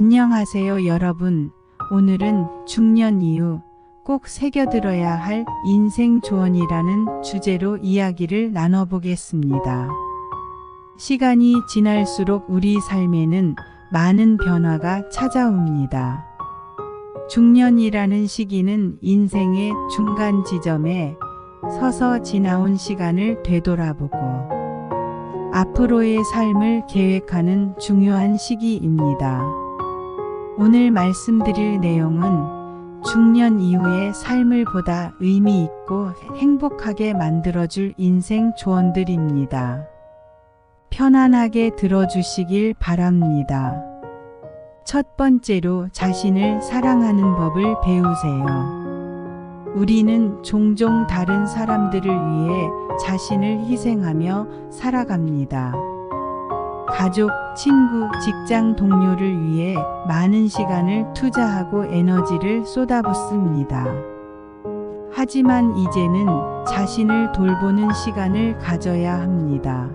안녕하세요, 여러분. 오늘은 중년 이후 꼭 새겨들어야 할 인생 조언이라는 주제로 이야기를 나눠보겠습니다. 시간이 지날수록 우리 삶에는 많은 변화가 찾아옵니다. 중년이라는 시기는 인생의 중간 지점에 서서 지나온 시간을 되돌아보고 앞으로의 삶을 계획하는 중요한 시기입니다. 오늘 말씀드릴 내용은 중년 이후의 삶을 보다 의미 있고 행복하게 만들어줄 인생 조언들입니다. 편안하게 들어주시길 바랍니다. 첫 번째로 자신을 사랑하는 법을 배우세요. 우리는 종종 다른 사람들을 위해 자신을 희생하며 살아갑니다. 가족, 친구, 직장 동료를 위해 많은 시간을 투자하고 에너지를 쏟아붓습니다. 하지만 이제는 자신을 돌보는 시간을 가져야 합니다.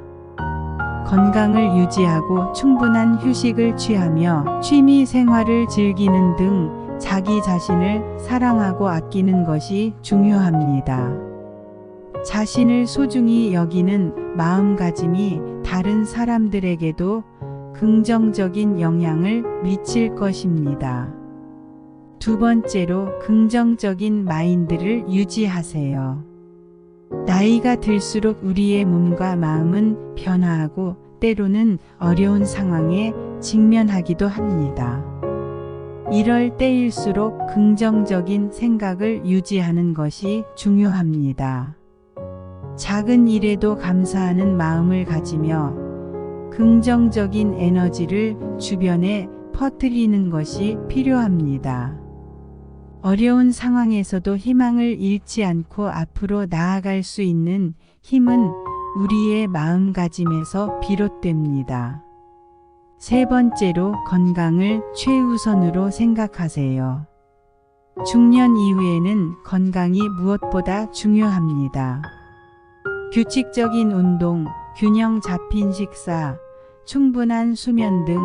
건강을 유지하고 충분한 휴식을 취하며 취미 생활을 즐기는 등 자기 자신을 사랑하고 아끼는 것이 중요합니다. 자신을 소중히 여기는 마음가짐이 다른 사람들에게도 긍정적인 영향을 미칠 것입니다. 두 번째로 긍정적인 마인드를 유지하세요. 나이가 들수록 우리의 몸과 마음은 변화하고 때로는 어려운 상황에 직면하기도 합니다. 이럴 때일수록 긍정적인 생각을 유지하는 것이 중요합니다. 작은 일에도 감사하는 마음을 가지며 긍정적인 에너지를 주변에 퍼뜨리는 것이 필요합니다. 어려운 상황에서도 희망을 잃지 않고 앞으로 나아갈 수 있는 힘은 우리의 마음가짐에서 비롯됩니다. 세 번째로 건강을 최우선으로 생각하세요. 중년 이후에는 건강이 무엇보다 중요합니다. 규칙적인 운동, 균형 잡힌 식사, 충분한 수면 등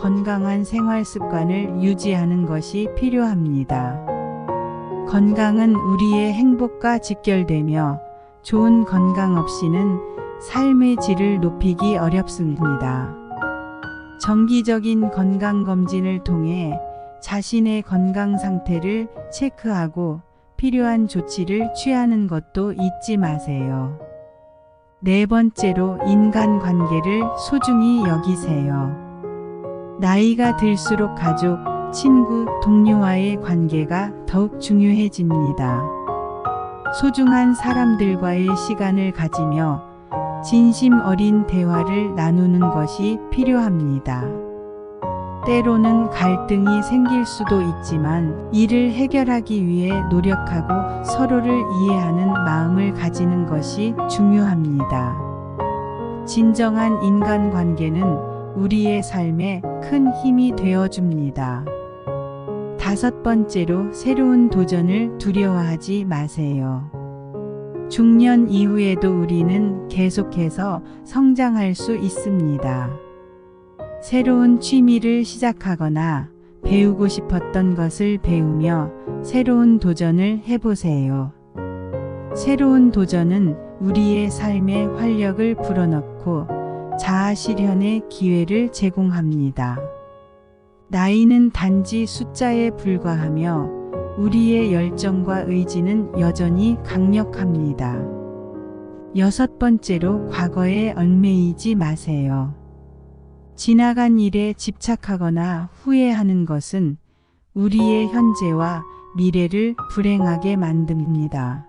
건강한 생활 습관을 유지하는 것이 필요합니다. 건강은 우리의 행복과 직결되며 좋은 건강 없이는 삶의 질을 높이기 어렵습니다. 정기적인 건강검진을 통해 자신의 건강 상태를 체크하고 필요한 조치를 취하는 것도 잊지 마세요. 네 번째로 인간관계를 소중히 여기세요. 나이가 들수록 가족, 친구, 동료와의 관계가 더욱 중요해집니다. 소중한 사람들과의 시간을 가지며 진심 어린 대화를 나누는 것이 필요합니다. 때로는 갈등이 생길 수도 있지만 이를 해결하기 위해 노력하고 서로를 이해하는 마음을 가지는 것이 중요합니다. 진정한 인간관계는 우리의 삶에 큰 힘이 되어 줍니다. 다섯 번째로 새로운 도전을 두려워하지 마세요. 중년 이후에도 우리는 계속해서 성장할 수 있습니다. 새로운 취미를 시작하거나 배우고 싶었던 것을 배우며 새로운 도전을 해보세요. 새로운 도전은 우리의 삶에 활력을 불어넣고 자아 실현의 기회를 제공합니다. 나이는 단지 숫자에 불과하며 우리의 열정과 의지는 여전히 강력합니다. 여섯 번째로 과거에 얽매이지 마세요. 지나간 일에 집착하거나 후회하는 것은 우리의 현재와 미래를 불행하게 만듭니다.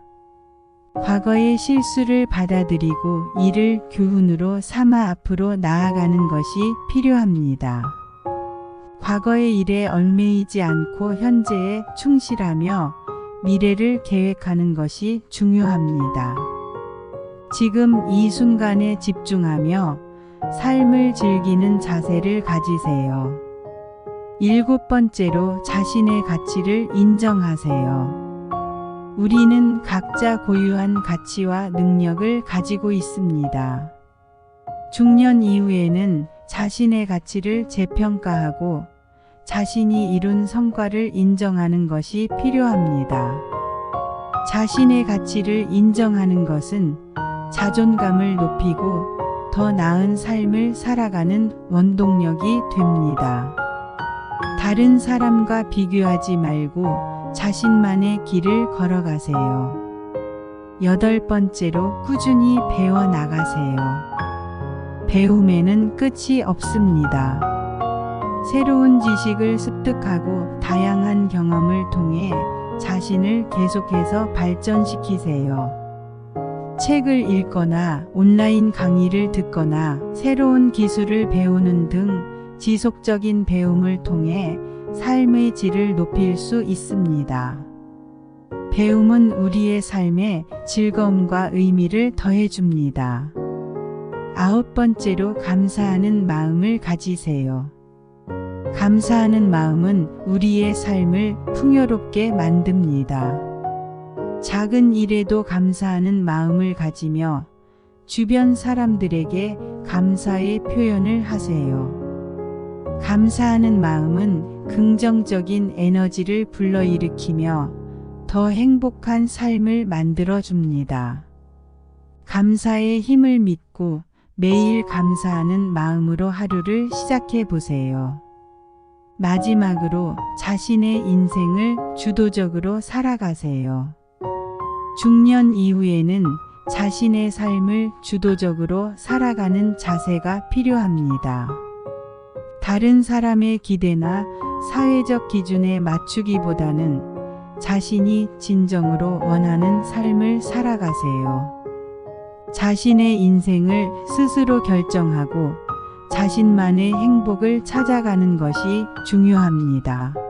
과거의 실수를 받아들이고 이를 교훈으로 삼아 앞으로 나아가는 것이 필요합니다. 과거의 일에 얽매이지 않고 현재에 충실하며 미래를 계획하는 것이 중요합니다. 지금 이 순간에 집중하며 삶을 즐기는 자세를 가지세요. 일곱 번째로 자신의 가치를 인정하세요. 우리는 각자 고유한 가치와 능력을 가지고 있습니다. 중년 이후에는 자신의 가치를 재평가하고 자신이 이룬 성과를 인정하는 것이 필요합니다. 자신의 가치를 인정하는 것은 자존감을 높이고 더 나은 삶을 살아가는 원동력이 됩니다. 다른 사람과 비교하지 말고 자신만의 길을 걸어가세요. 여덟 번째로 꾸준히 배워 나가세요. 배움에는 끝이 없습니다. 새로운 지식을 습득하고 다양한 경험을 통해 자신을 계속해서 발전시키세요. 책을 읽거나 온라인 강의를 듣거나 새로운 기술을 배우는 등 지속적인 배움을 통해 삶의 질을 높일 수 있습니다. 배움은 우리의 삶에 즐거움과 의미를 더해줍니다. 아홉 번째로 감사하는 마음을 가지세요. 감사하는 마음은 우리의 삶을 풍요롭게 만듭니다. 작은 일에도 감사하는 마음을 가지며 주변 사람들에게 감사의 표현을 하세요. 감사하는 마음은 긍정적인 에너지를 불러일으키며 더 행복한 삶을 만들어 줍니다. 감사의 힘을 믿고 매일 감사하는 마음으로 하루를 시작해 보세요. 마지막으로 자신의 인생을 주도적으로 살아가세요. 중년 이후에는 자신의 삶을 주도적으로 살아가는 자세가 필요합니다. 다른 사람의 기대나 사회적 기준에 맞추기보다는 자신이 진정으로 원하는 삶을 살아가세요. 자신의 인생을 스스로 결정하고 자신만의 행복을 찾아가는 것이 중요합니다.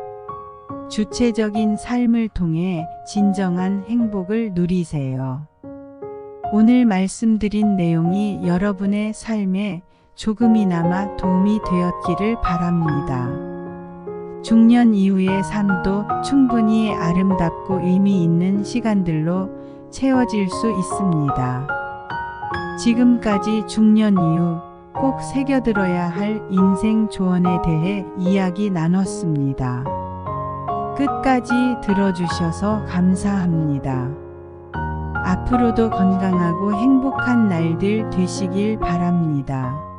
주체적인 삶을 통해 진정한 행복을 누리세요. 오늘 말씀드린 내용이 여러분의 삶에 조금이나마 도움이 되었기를 바랍니다. 중년 이후의 삶도 충분히 아름답고 의미 있는 시간들로 채워질 수 있습니다. 지금까지 중년 이후 꼭 새겨들어야 할 인생 조언에 대해 이야기 나눴습니다. 끝까지 들어주셔서 감사합니다. 앞으로도 건강하고 행복한 날들 되시길 바랍니다.